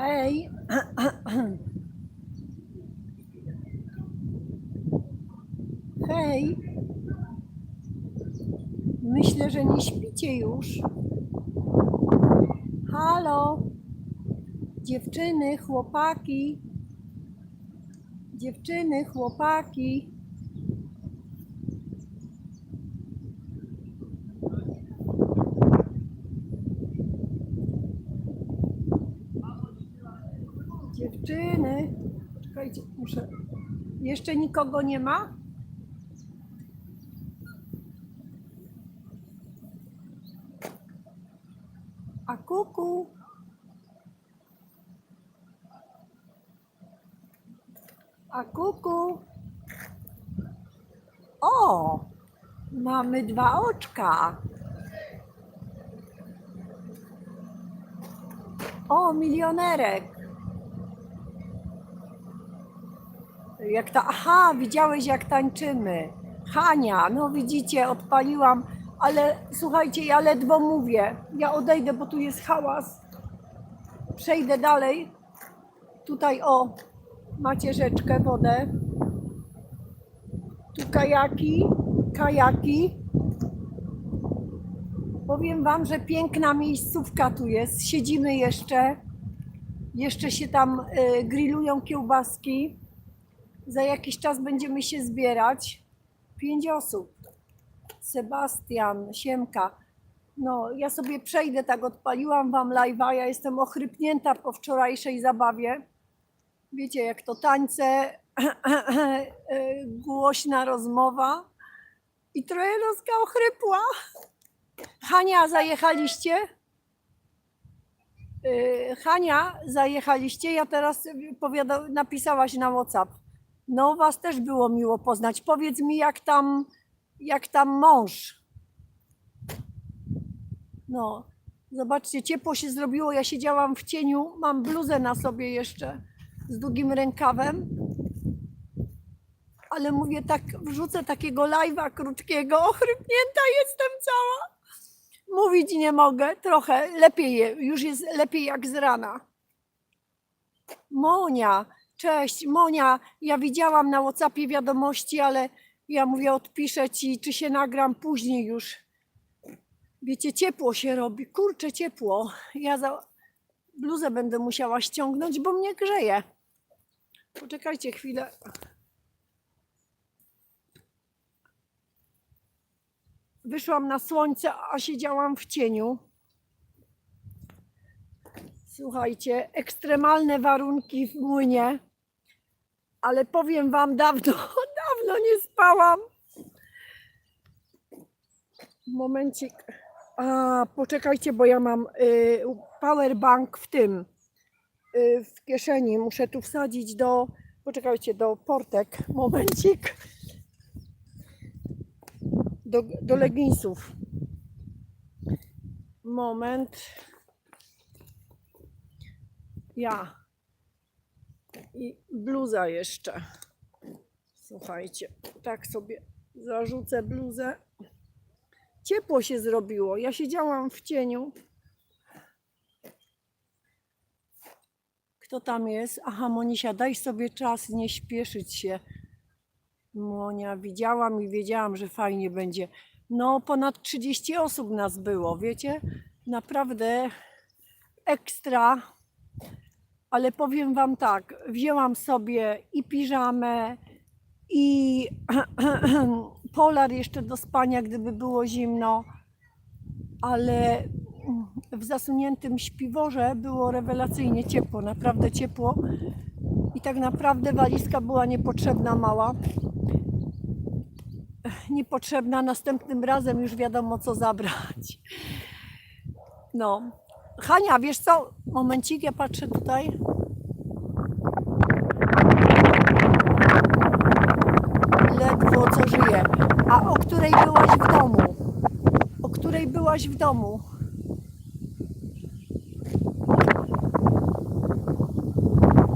Hej. Hej. Myślę, że nie śpicie już. Halo. Dziewczyny, chłopaki. Dziewczyny, chłopaki. Dziewczyny. Czekajcie, muszę. Jeszcze nikogo nie ma? A kuku. A kuku. O! Mamy dwa oczka. O, milionerek. Jak ta, aha, widziałeś jak tańczymy. Hania, no widzicie, odpaliłam, ale słuchajcie, ja ledwo mówię. Ja odejdę, bo tu jest hałas. Przejdę dalej. Tutaj o, macie rzeczkę, wodę. Tu kajaki, kajaki. Powiem wam, że piękna miejscówka tu jest. Siedzimy jeszcze. Jeszcze się tam y, grillują kiełbaski. Za jakiś czas będziemy się zbierać. Pięć osób. Sebastian, Siemka. No, ja sobie przejdę, tak odpaliłam wam live'a. Ja jestem ochrypnięta po wczorajszej zabawie. Wiecie, jak to tańce, głośna rozmowa i trochę noska ochrypła. Hania, zajechaliście? Yy, Hania, zajechaliście? Ja teraz powiada, napisałaś na WhatsApp. No, was też było miło poznać. Powiedz mi, jak tam, jak tam mąż? No, zobaczcie, ciepło się zrobiło. Ja siedziałam w cieniu, mam bluzę na sobie jeszcze z długim rękawem. Ale mówię, tak wrzucę takiego live'a krótkiego, ochrypnięta jestem cała. Mówić nie mogę, trochę lepiej, już jest lepiej jak z rana. Monia, cześć, Monia, ja widziałam na Whatsappie wiadomości, ale ja mówię, odpiszę ci, czy się nagram później już. Wiecie, ciepło się robi, kurczę, ciepło. Ja za bluzę będę musiała ściągnąć, bo mnie grzeje. Poczekajcie chwilę. Wyszłam na słońce, a siedziałam w cieniu. Słuchajcie, ekstremalne warunki w młynie, ale powiem Wam, dawno, dawno nie spałam. Momencik. A, poczekajcie, bo ja mam y, powerbank w tym, y, w kieszeni. Muszę tu wsadzić do, poczekajcie, do portek. Momencik. Do, do leginsów. Moment. Ja. I bluza jeszcze. Słuchajcie, tak sobie zarzucę bluzę. Ciepło się zrobiło. Ja siedziałam w cieniu. Kto tam jest? Aha, Monisia, daj sobie czas, nie śpieszyć się. Monia, widziałam i wiedziałam, że fajnie będzie. No, ponad 30 osób nas było, wiecie? Naprawdę ekstra. Ale powiem Wam tak, wzięłam sobie i piżamę, i polar jeszcze do spania, gdyby było zimno, ale w zasuniętym śpiworze było rewelacyjnie ciepło, naprawdę ciepło. I tak naprawdę walizka była niepotrzebna, mała. Niepotrzebna, następnym razem już wiadomo co zabrać. No. Hania, wiesz co? Momencik, ja patrzę tutaj. Ledwo co żyje. A o której byłaś w domu? O której byłaś w domu?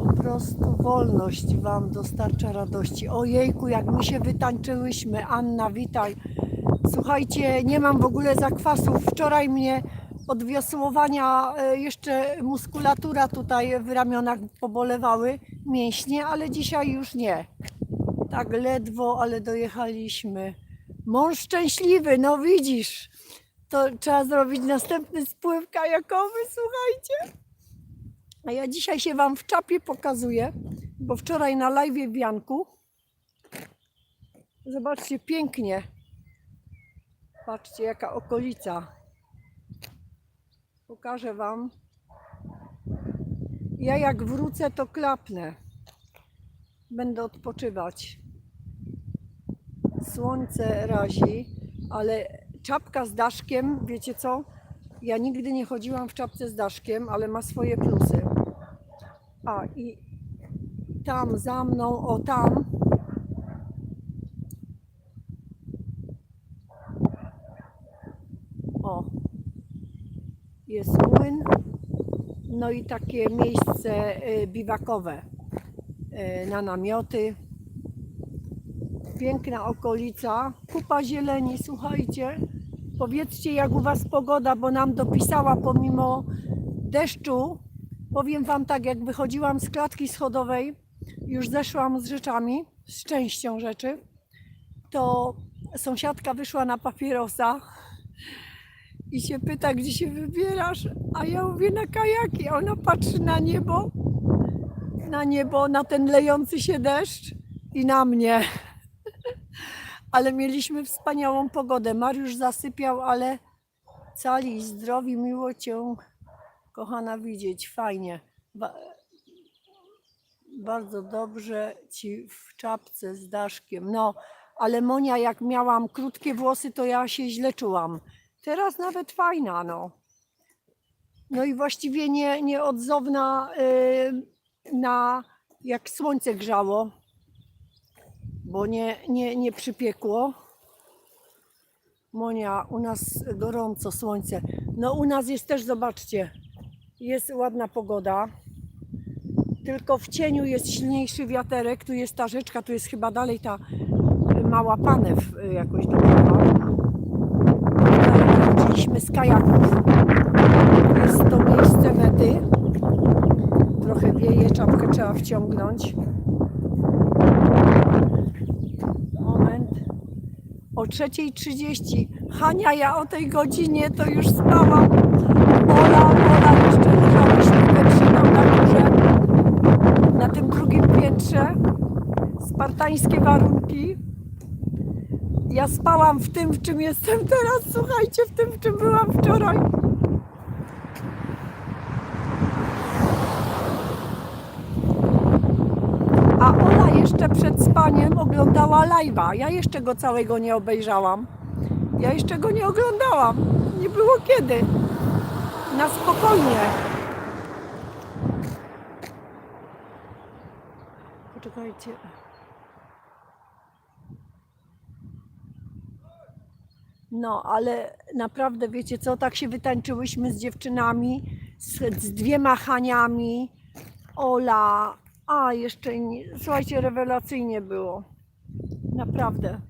Po prostu wolność Wam dostarcza radości. Ojejku, jak my się wytańczyłyśmy. Anna, witaj. Słuchajcie, nie mam w ogóle zakwasów. Wczoraj mnie od wiosłowania e, jeszcze muskulatura tutaj w ramionach pobolewały, mięśnie, ale dzisiaj już nie. Tak ledwo, ale dojechaliśmy. Mąż szczęśliwy, no widzisz. To trzeba zrobić następny spływ kajakowy, słuchajcie. A ja dzisiaj się Wam w czapie pokazuję, bo wczoraj na live w Janku. Zobaczcie, pięknie. Patrzcie, jaka okolica. Pokażę Wam. Ja jak wrócę, to klapnę. Będę odpoczywać. Słońce razi, ale czapka z daszkiem, wiecie co? Ja nigdy nie chodziłam w czapce z daszkiem, ale ma swoje plusy. A i tam za mną, o tam, o, jest młyn, no i takie miejsce y, biwakowe y, na namioty. Piękna okolica, kupa zieleni, słuchajcie. Powiedzcie, jak u Was pogoda, bo nam dopisała pomimo deszczu. Powiem Wam tak, jak wychodziłam z klatki schodowej, już zeszłam z rzeczami, z częścią rzeczy, to sąsiadka wyszła na papierosa i się pyta, gdzie się wybierasz, a ja mówię na kajaki. Ona patrzy na niebo, na niebo, na ten lejący się deszcz i na mnie. Ale mieliśmy wspaniałą pogodę. Mariusz zasypiał, ale cali i zdrowi, miło Cię, kochana, widzieć. Fajnie. Ba- bardzo dobrze Ci w czapce z daszkiem. No, ale Monia, jak miałam krótkie włosy, to ja się źle czułam. Teraz nawet fajna, no. No i właściwie nie, nieodzowna y, na jak słońce grzało, bo nie, nie, nie przypiekło. Monia, u nas gorąco słońce. No u nas jest też, zobaczcie, jest ładna pogoda. Tylko w cieniu jest silniejszy wiaterek. Tu jest ta rzeczka, tu jest chyba dalej ta mała panew y, jakoś dopływa. Wróciliśmy z kajaków. Jest to miejsce mety. Trochę wieje, czapkę trzeba wciągnąć. Moment. O 3.30. Hania, ja o tej godzinie to już spałam. Ola, Ola, jeszcze we trzymam na górze. Na tym drugim piętrze. Spartańskie warunki. Ja spałam w tym, w czym jestem teraz. Słuchajcie, w tym, w czym byłam wczoraj. A Ola jeszcze przed spaniem oglądała live'a. Ja jeszcze go całego nie obejrzałam. Ja jeszcze go nie oglądałam. Nie było kiedy. Na spokojnie. Poczekajcie. No, ale naprawdę wiecie co, tak się wytańczyłyśmy z dziewczynami, z, z dwiema Haniami, Ola, a jeszcze nie, słuchajcie, rewelacyjnie było. Naprawdę.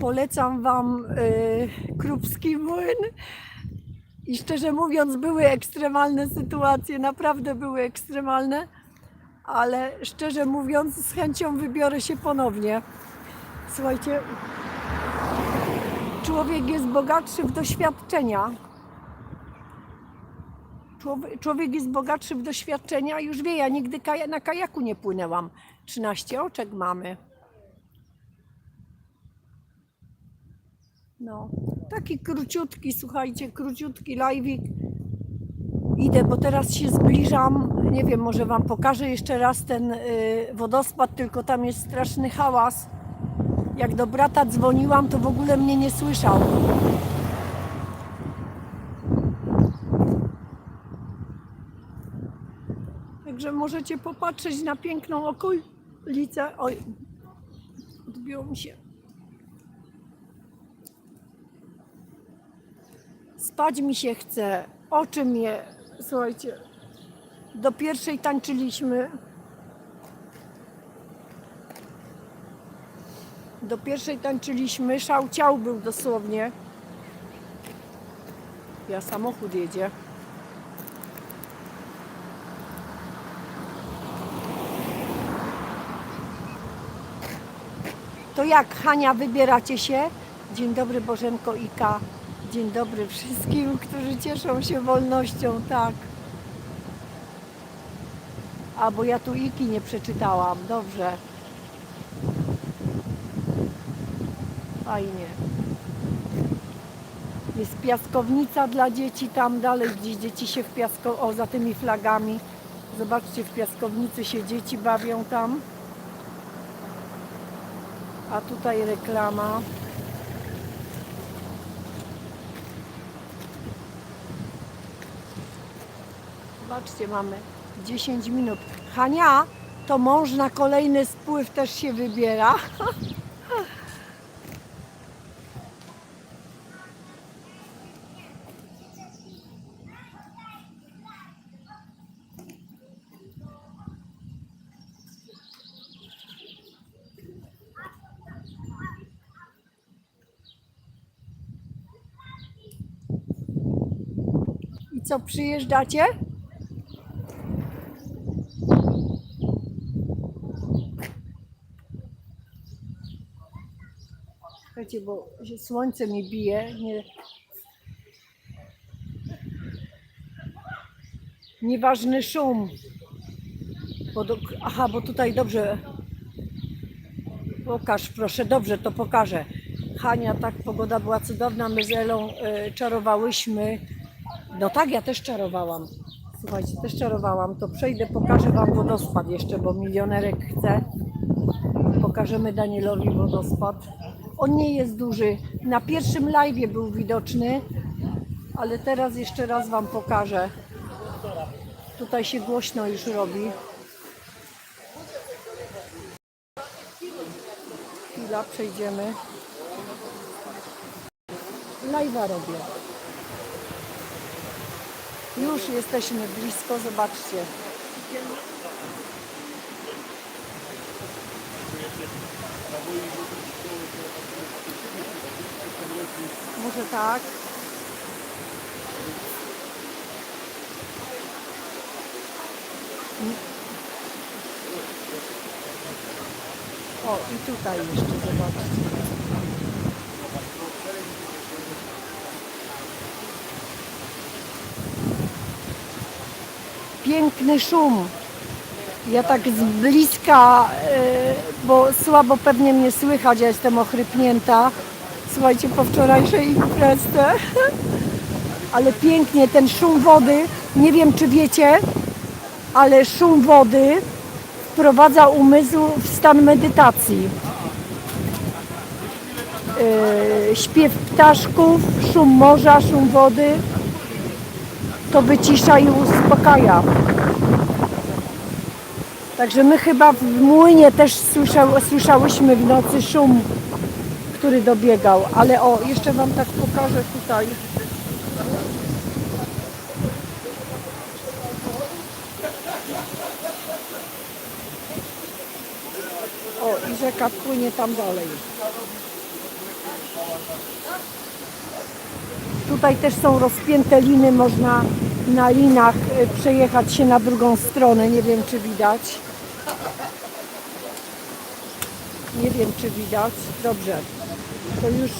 Polecam Wam y, Krupski Młyn. I szczerze mówiąc, były ekstremalne sytuacje, naprawdę były ekstremalne, ale szczerze mówiąc, z chęcią wybiorę się ponownie. Słuchajcie, człowiek jest bogatszy w doświadczenia. Człowiek, jest bogatszy w doświadczenia. Już wie, ja nigdy na kajaku nie płynęłam. 13 oczek mamy. No, taki króciutki, słuchajcie, króciutki live'ik. Idę, bo teraz się zbliżam. Nie wiem, może Wam pokażę jeszcze raz ten y, wodospad, tylko tam jest straszny hałas. Jak do brata dzwoniłam, to w ogóle mnie nie słyszał. Także możecie popatrzeć na piękną okolicę. Oj, odbiło mi się. Spać mi się chce, oczy mnie, słuchajcie, do pierwszej tańczyliśmy. Do pierwszej tańczyliśmy, szał ciał był dosłownie. Ja samochód jedzie. To jak, Hania, wybieracie się? Dzień dobry, Bożenko Ika. Dzień dobry wszystkim, którzy cieszą się wolnością, tak. A, bo ja tu Iki nie przeczytałam. Dobrze. Fajnie. Jest piaskownica dla dzieci tam dalej, gdzieś dzieci się w piasko... O, za tymi flagami. Zobaczcie, w piaskownicy się dzieci bawią tam. A tutaj reklama. Zobaczcie, mamy 10 minut. Hania, to mąż na kolejny spływ też się wybiera. co, przyjeżdżacie? Słuchajcie, bo słońce mi bije. Nie... Nieważny szum. Bo do... Aha, bo tutaj dobrze. Pokaż, proszę, dobrze, to pokażę. Hania, tak, pogoda była cudowna. My z Elą y, czarowałyśmy. No tak, ja też czarowałam. Słuchajcie, też czarowałam. To przejdę, pokażę Wam wodospad jeszcze, bo milionerek chce. Pokażemy Danielowi wodospad. On nie jest duży. Na pierwszym live był widoczny, ale teraz jeszcze raz Wam pokażę. Tutaj się głośno już robi. Chwila, przejdziemy. Live'a robię. Już jesteśmy blisko, zobaczcie. Może tak. O, i tutaj jeszcze zobaczcie. Piękny szum. Ja tak z bliska, y, bo słabo pewnie mnie słychać, ja jestem ochrypnięta. Słuchajcie, po wczorajszej imprezie. Ale pięknie ten szum wody, nie wiem czy wiecie, ale szum wody wprowadza umysł w stan medytacji. Yy, śpiew ptaszków, szum morza, szum wody to wycisza i uspokaja. Także my chyba w młynie też słyszał, słyszałyśmy w nocy szum, który dobiegał. Ale o, jeszcze Wam tak pokażę tutaj. O, i rzeka płynie tam dalej. Tutaj też są rozpięte liny, można na linach y, przejechać się na drugą stronę. Nie wiem, czy widać. Nie wiem, czy widać. Dobrze. To już,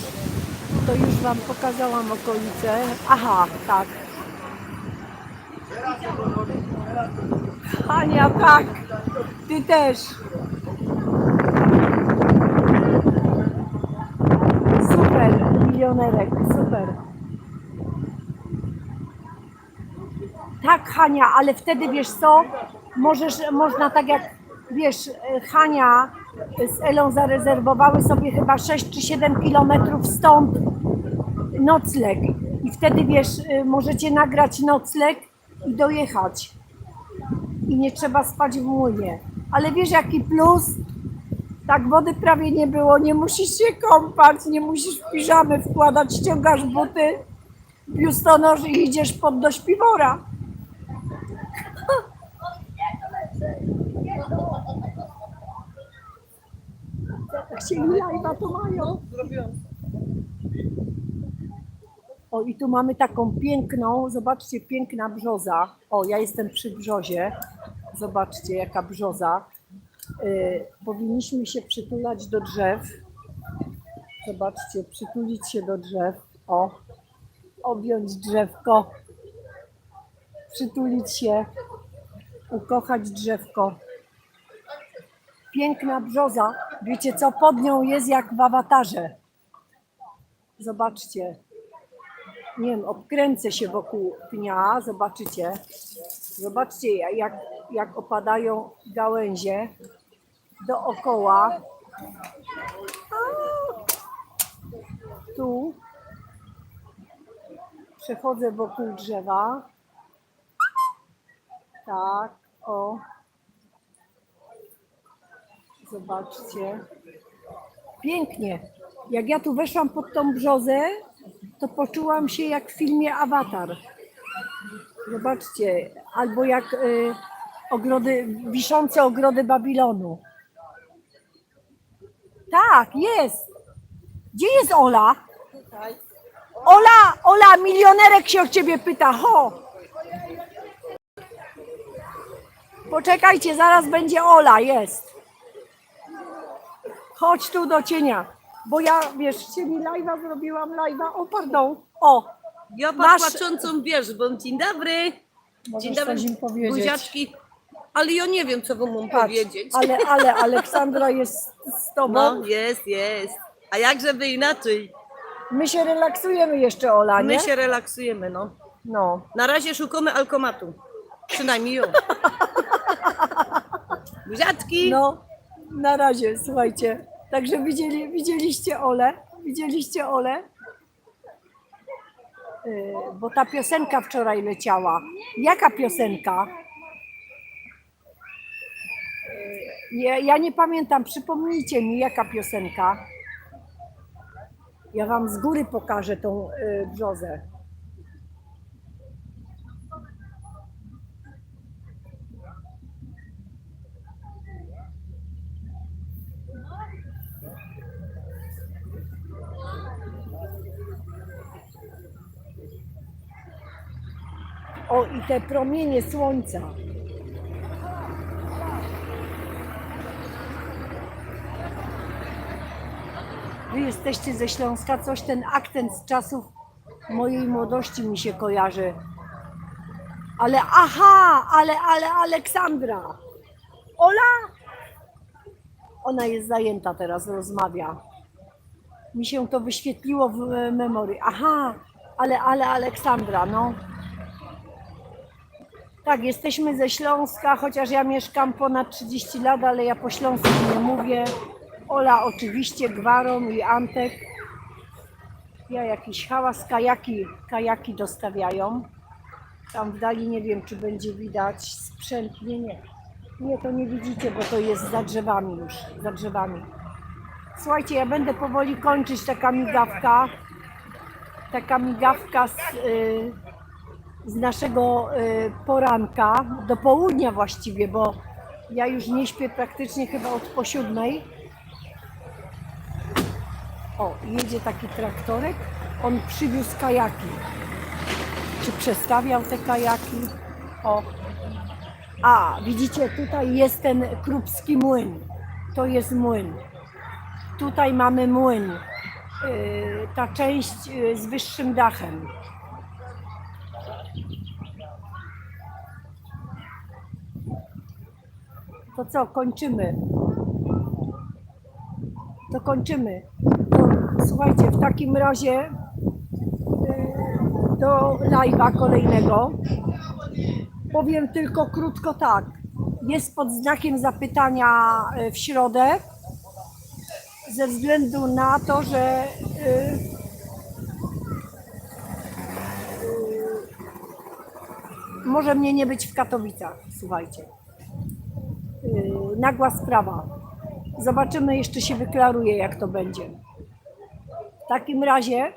to już Wam pokazałam okolice. Aha, tak. Ania, tak. Ty też. Super, milionerek, super. Tak, Hania, ale wtedy wiesz co? Możesz, można tak jak wiesz, Hania z Elą zarezerwowały sobie chyba 6 czy 7 kilometrów stąd nocleg. I wtedy wiesz, e, możecie nagrać nocleg i dojechać. I nie trzeba spać w młynie. Ale wiesz jaki plus? Tak wody prawie nie było, nie musisz się kąpać, nie musisz w piżamy wkładać, ściągasz buty, biustonosz i idziesz pod do śpiwora. Chcieli live'a, to mają. O, i tu mamy taką piękną, zobaczcie, piękna brzoza. O, ja jestem przy brzozie. Zobaczcie, jaka brzoza. Y, powinniśmy się przytulać do drzew. Zobaczcie, przytulić się do drzew. O, objąć drzewko, przytulić się, ukochać drzewko. Piękna brzoza. Wiecie co? Pod nią jest jak w awatarze. Zobaczcie. Nie wiem, obkręcę się wokół pnia, zobaczycie. Zobaczcie, jak, jak opadają gałęzie dookoła. A! Tu przechodzę wokół drzewa. Tak, o. Zobaczcie. Pięknie. Jak ja tu weszłam pod tą brzozę, to poczułam się jak w filmie Avatar. Zobaczcie, albo jak y, ogrody, wiszące ogrody Babilonu. Tak, jest. Gdzie jest Ola? Ola, Ola, milionerek się o ciebie pyta, ho! Poczekajcie, zaraz będzie Ola, jest. Chodź tu do cienia, bo ja, wiesz, mi live'a zrobiłam, live'a, o pardon, o, Ja Masz- płaczącą wierzbą. Dzień dobry. możesz Dzień dobry. coś im powiedzieć. Buziaczki. Ale ja nie wiem, co wam mam Patrz, powiedzieć. ale, ale Aleksandra jest z tobą. No, jest, jest. A jak żeby inaczej? My się relaksujemy jeszcze, Ola, nie? My się relaksujemy, no. No, Na razie szukamy alkomatu. Przynajmniej ją. Buziaczki. no, na razie, słuchajcie. Także widzieli, widzieliście Olę? Widzieliście Olę? Yy, bo ta piosenka wczoraj leciała. Jaka piosenka? Yy, ja, ja nie pamiętam, przypomnijcie mi, jaka piosenka. Ja wam z góry pokażę tą yy, brzozę. O, i te promienie słońca. Wy jesteście ze Śląska, coś ten akcent z czasów mojej młodości mi się kojarzy. Ale aha, ale, ale Aleksandra. Ola? Ona jest zajęta teraz, rozmawia. Mi się to wyświetliło w e, memorii. Aha, ale, ale Aleksandra, no. Tak, jesteśmy ze Śląska, chociaż ja mieszkam ponad 30 lat, ale ja po śląsku nie mówię. Ola oczywiście, Gwaron i Antek. Ja jakiś hałas, kajaki, kajaki dostawiają. Tam w dali nie wiem, czy będzie widać sprzęt. Nie, nie. Nie, to nie widzicie, bo to jest za drzewami już, za drzewami. Słuchajcie, ja będę powoli kończyć taka migawka. Taka migawka z, y, z naszego y, poranka, do południa właściwie, bo ja już nie śpię praktycznie chyba od po siódmej. O, jedzie taki traktorek, on przywiózł kajaki. Czy przestawiał te kajaki? O. A, widzicie, tutaj jest ten krupski młyn. To jest młyn. Tutaj mamy młyn. Yy, ta część yy, z wyższym dachem. To co, kończymy? To kończymy. To, słuchajcie, w takim razie yy, do live'a kolejnego powiem tylko krótko tak. Jest pod znakiem zapytania yy, w środę ze względu na to, że yy, może mnie nie być w Katowicach, słuchajcie. Nagła sprawa. Zobaczymy, jeszcze się wyklaruje, jak to będzie. W takim razie,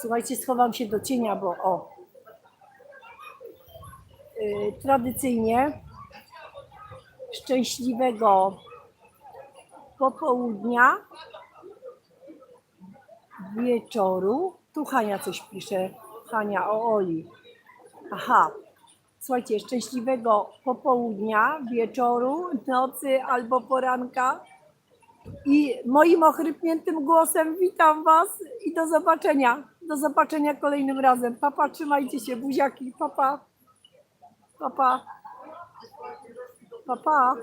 słuchajcie, schowam się do cienia, bo o. Yy, tradycyjnie szczęśliwego popołudnia, wieczoru Tu Hania coś pisze. Hania o Oli. Aha. Słuchajcie, szczęśliwego popołudnia, wieczoru, nocy albo poranka. I moim ochrypniętym głosem witam Was i do zobaczenia. Do zobaczenia kolejnym razem. Papa, trzymajcie się, buziaki. Papa. Papa. Papa.